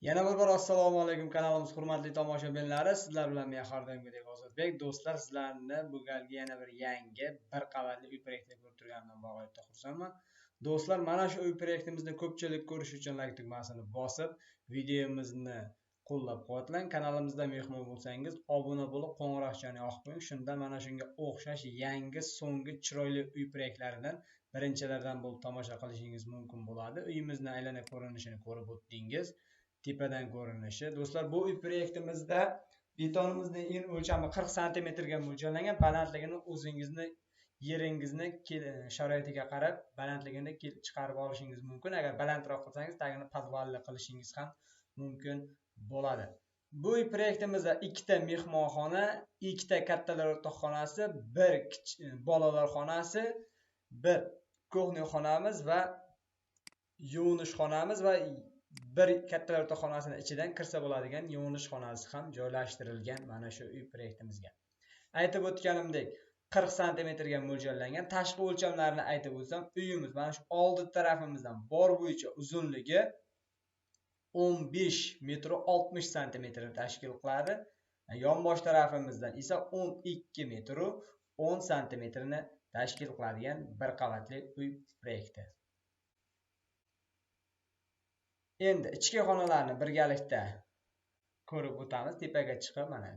Yana bir bor assalomu alaykum. Kanalimiz hurmatli tomoshabinlari sizlar bilan men har doimgidek ozodbek do'stlar sizlarni bu galgi yana bir yangi bir qavatli uy proyektini ko'rib turganimdan bag'oyatda xursandman. Do'stlar mana shu uy proyektimizni ko'pchilik ko'rish uchun layk tugmasini bosib videomizni qo'llab quvvatlang kanalimizda mehmon bo'lsangiz obuna bo'lib qo'ng'iroqchani yoqib qo'ying. Shunda mana shunga o'xshash yangi so'nggi chiroyli uy proyektlaridan birinchilardan bo'lib tomosha qilishingiz mumkin bo'ladi. Uyimizni aylana ko'rinishini ko'rib o'tdingiz. Tepadan ko'rinishi. Do'stlar bu uy proyektimizda betonimizni en o'lchami qirq santimetrga mo'ljallangan balandligini o'zingizni yeringizni sharoitiga qarab balandligini chiqarib olishingiz mumkin. Agar balandroq qilsangiz tagini podvalli qilishingiz ham mumkin bo'ladi. Bu uy proyektimizda ikkita mehmonxona ikkita kattalar o'rtoqxonasi bir bolalar xonasi bir kuxня xonamiz va yuvinish xonamiz va bir kattalar yotoqxonasini ichidan kirsa bo'ladigan yuvinish xonasi ham joylashtirilgan mana shu uy proyektimizga. Aytib o'tganimdek qirq santimetrga mo'ljallangan tashqi o'lchamlarini aytib o'tsam uyimiz mana shu oldi tarafimizdan bor bo'yicha uzunligi o'n besh metr 60 santimetr tashkil qiladi. Yonbosh tarafimizdan esa o'n ikki metru 10 santimetrni tashkil qiladigan bir qavatli uy proyekti. Endi ichki xonalarni birgalikda ko'rib o'tamiz tepaga chiqib mana.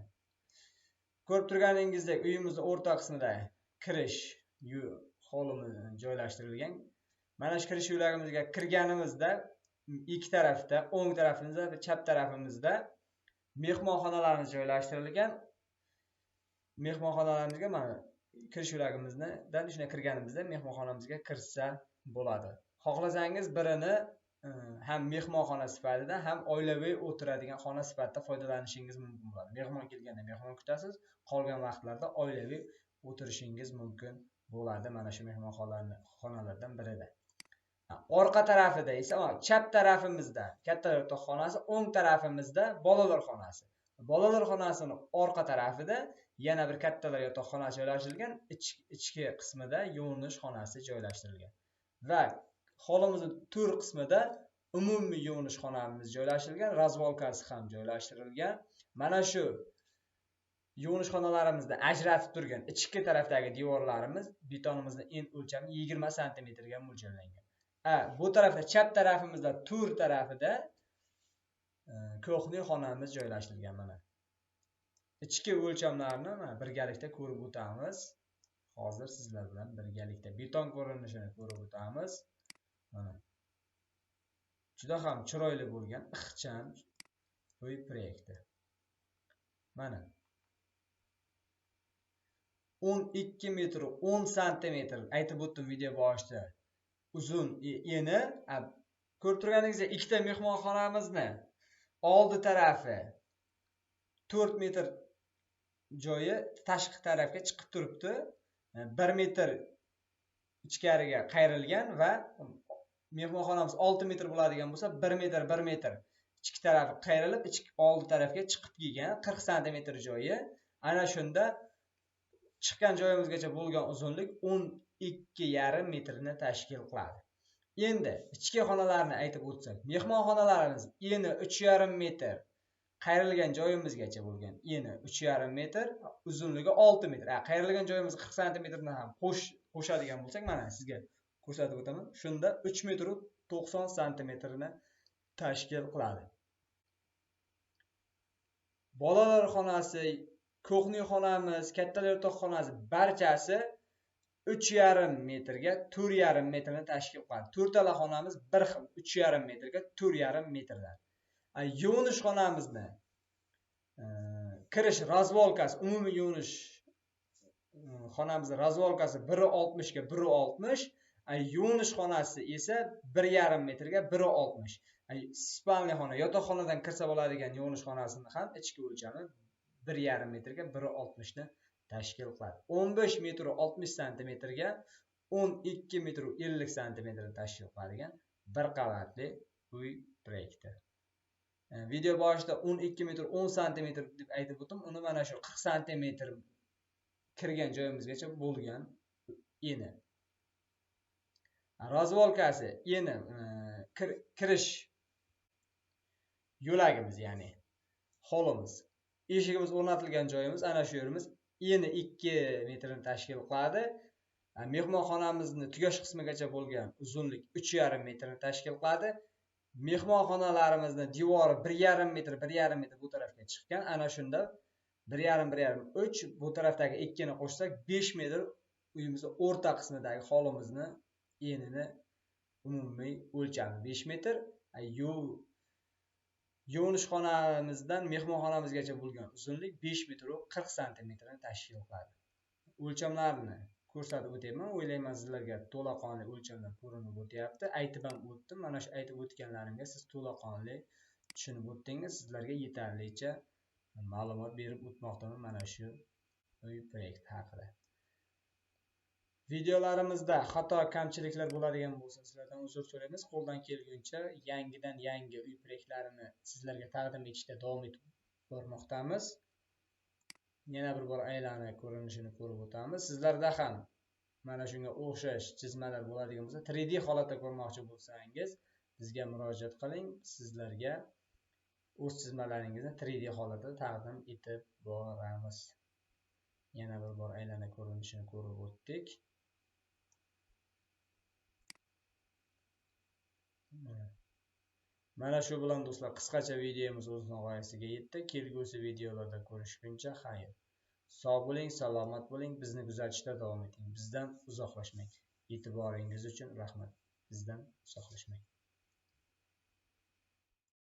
Ko'rib turganingizdek uyimizni o'rta qismida kirish holimiz joylashtirilgan. Mana shu kirish yo'lagimizga kirganimizda ikki tarafda o'ng tarafimizda va chap tarafimizda mehmonxonalarimiz joylashtirilgan. Mehmonxonalarimizga mana kirish yo'lagimizdan shunday kirganimizda mehmonxonamizga kirsa bo'ladi. Xohlasangiz birini ham mehmonxona sifatida ham oilaviy o'tiradigan xona sifatida foydalanishingiz mumkin bo'ladi. Mehmon kelganda mehmon kutasiz qolgan vaqtlarda oilaviy o'tirishingiz mumkin bo'ladi mana shu mehmonxonalardan birida. Orqa tarafida esa chap tarafimizda kattalar yotoqxonasi o'ng tarafimizda bolalar xonasi. Bolalar xonasini orqa tarafida yana bir kattalar yotoqxonasi joylashtirilgan ichki qismida yuvinish xonasi joylashtirilgan. Va hovlimizni to'rt qismida umumiy yuvinish xonamiz joylashtirilgan razvolkasi ham joylashtirilgan. Mana shu yuvinish xonalarimizni ajratib turgan ichki tarafdagi devorlarimiz betonimizni en o'lchami yigirma santimetrga mo'ljallangan. Bu tarafda chap tarafimizda to'r tarafida e, xonamiz joylashtirilgan mana. Ichki o'lchamlarni mana birgalikda ko'rib o'tamiz. Hozir sizlar bilan birgalikda beton ko'rinishini ko'rib o'tamiz. Juda ham chiroyli bo'lgan ixcham uy proyekti. Mana. o'n ikki metr o'n santimetr aytib o'tdim video boshida. Uzun eni ko'rib turganingizdek ikkita mehmonxonamizni oldi tarafi to'rt metr joyi tashqi tarafga chiqib turibdi. Bir metr ichkariga qayrilgan va mehmonxonamiz olti metr bo'ladigan bo'lsa bir metr bir metr ichki tarafi qayrilib ichki oldi tarafga chiqib kelgan qirq santimetr joyi. Ana shunda chiqqan joyimizgacha bo'lgan uzunlik o'n ikki yarim metrni tashkil qiladi. Endi ichki xonalarni aytib o'tsak mehmonxonalarimiz eni uch yarim metr qayrilgan joyimizgacha bo'lgan eni uch yarim metr uzunligi olti metr. Qayrilgan joyimiz qirq santimetrni ham qo'shadigan bo'lsak mana sizga ko'rsatib o'taman shunda uch metr to'qson santimetrni tashkil qiladi. Bolalar xonasi ko'hniy xonamiz kattalar yotoqxonasi barchasi uch yarim metrga to'rt yarim metrni tashkil qiladi. To'rtala xonamiz bir xil uch yarim metrga to'rt yarim metrdan yuvinish xonamizni e, kirish razvolkasi umumiy yuvinish e, xonamizni razvolkasi biri oltmishga biri oltmish yuvinish xonasi esa bir yarim metrga biri oltmish. Spalniya xona yotoqxonadan kirsa bo'ladigan yuvinish xonasini ham ichki o'lchami bir yarim metrga biri oltmishni tashkil qiladi. O'n besh metr oltmish santimetrga o'n ikki metr ellik santimetrni tashkil qiladigan bir qavatli uy proyekti. Video boshida o'n ikki metr o'n santimetr deb aytib o'tdim. Uni mana shu qirq santimetr kirgan joyimizgacha bo'lgan eni. Razvolkasi eni e, kirish yo'lagimiz ya'ni holimiz eshigimiz o'rnatilgan joyimiz ana shu yerimiz eni ikki metrni tashkil qiladi. E, mehmonxonamizni tugash qismigacha bo'lgan uzunlik uch yarim metrni tashkil qiladi. Mehmonxonalarimizni devori bir yarim metr bir yarim metr bu tarafga chiqqan. Ana shunda bir yarim bir yarim uch bu tarafdagi ikkini qo'shsak besh metr uyimizni o'rta qismidagi hovlimizni enini umumiy o'lchami. Besh metr yuvinishxonamizdan mehmonxonamizgacha bo'lgan uzunlik besh metru qirq santimetrni tashkil qiladi. O'lchamlarni ko'rsatib o'tayman. O'ylayman sizlarga to'laqonli o'lchamlar ko'rinib o'tyapti. Aytib ham o'tdim. Mana shu aytib o'tganlarimga siz to'laqonli tushunib o'tdingiz. Sizlarga yetarlicha ma'lumot berib o'tmoqdaman mana shu uy proyekti haqida. Videolarimizda xato kamchiliklar bo'ladigan bo'lsa sizlardan uzr so'raymiz. Qo'ldan kelguncha yangidan yangi uy preklarini sizlarga taqdim etishda davom etib bormoqdamiz. Yana bir bor aylanib ko'rinishini ko'rib o'tamiz. Sizlarda ham mana shunga o'xshash chizmalar bo'ladigan bo'lsa 3d holatda ko'rmoqchi bo'lsangiz bizga murojaat qiling. Sizlarga o'z chizmalaringizni 3d holatda taqdim etib boramiz. Yana bir bor aylana ko'rinishini ko'rib o'tdik. Mana. Shu bilan do'stlar qisqacha videomiz o'z nihoyasiga yetdi. Kelgusi videolarda ko'rishguncha xayr. Sog' bo'ling salomat bo'ling bizni kuzatishda davom eting. Bizdan uzoqlashmang. E'tiboringiz uchun rahmat. Bizdan uzoqlashmang.